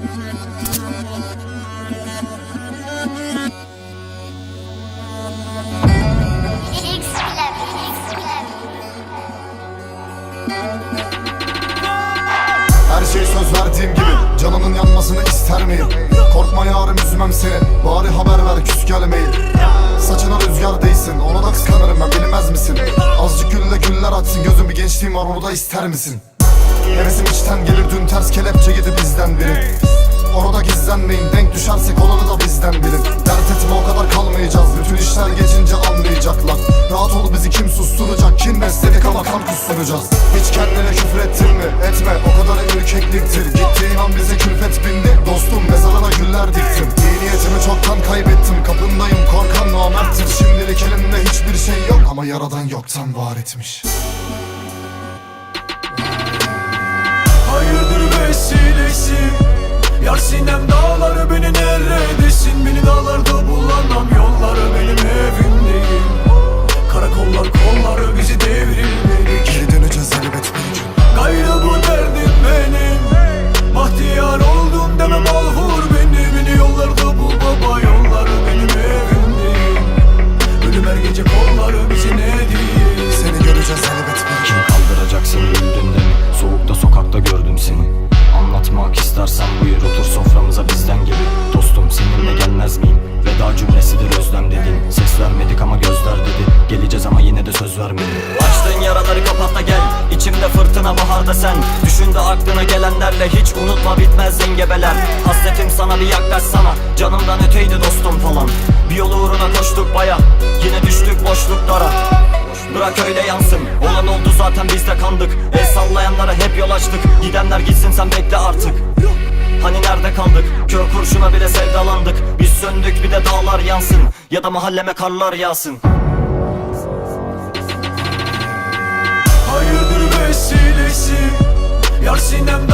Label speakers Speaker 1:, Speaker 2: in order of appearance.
Speaker 1: Her şey söz verdiğim gibi Canının yanmasını ister miyim? Korkma yarım üzmem seni Bari haber ver küs gelmeyin Saçına rüzgar değsin Ona da kıskanırım ben bilmez misin? Azıcık gülle güller açsın Gözüm bir gençliğim var onu ister misin? Hevesim içten gelir dün ters kelepçe yedi düşersek olanı da bizden bilin Dert etme o kadar kalmayacağız. Bütün işler geçince anlayacaklar. Rahat ol bizi kim susturacak? Kim besledik ama kan kusturacağız. Hiç kendine küfür ettin mi? Etme o kadar ürkekliktir Gittiğin an bize külfet bindi. Dostum mezarına güller diktim. İyi niyetimi çoktan kaybettim. Kapındayım korkan namerttir. Şimdilik elimde hiçbir şey yok. Ama yaradan yoktan var etmiş.
Speaker 2: Hayırdır vesilesi? Yar sinem
Speaker 3: Ellerin baharda sen. Düşünde aklına gelenlerle hiç unutma bitmez zengebeler. Hasretim sana bir yaklaşsana Canımdan öteydi dostum falan. Bir yol uğruna koştuk baya. Yine düştük boşluklara. Bırak öyle yansın. Olan oldu zaten biz de kandık. El sallayanlara hep yol açtık. Gidenler gitsin sen bekle artık. Hani nerede kaldık? Kör kurşuna bile sevdalandık. Biz söndük bir de dağlar yansın. Ya da mahalleme karlar yağsın
Speaker 2: Yar sinem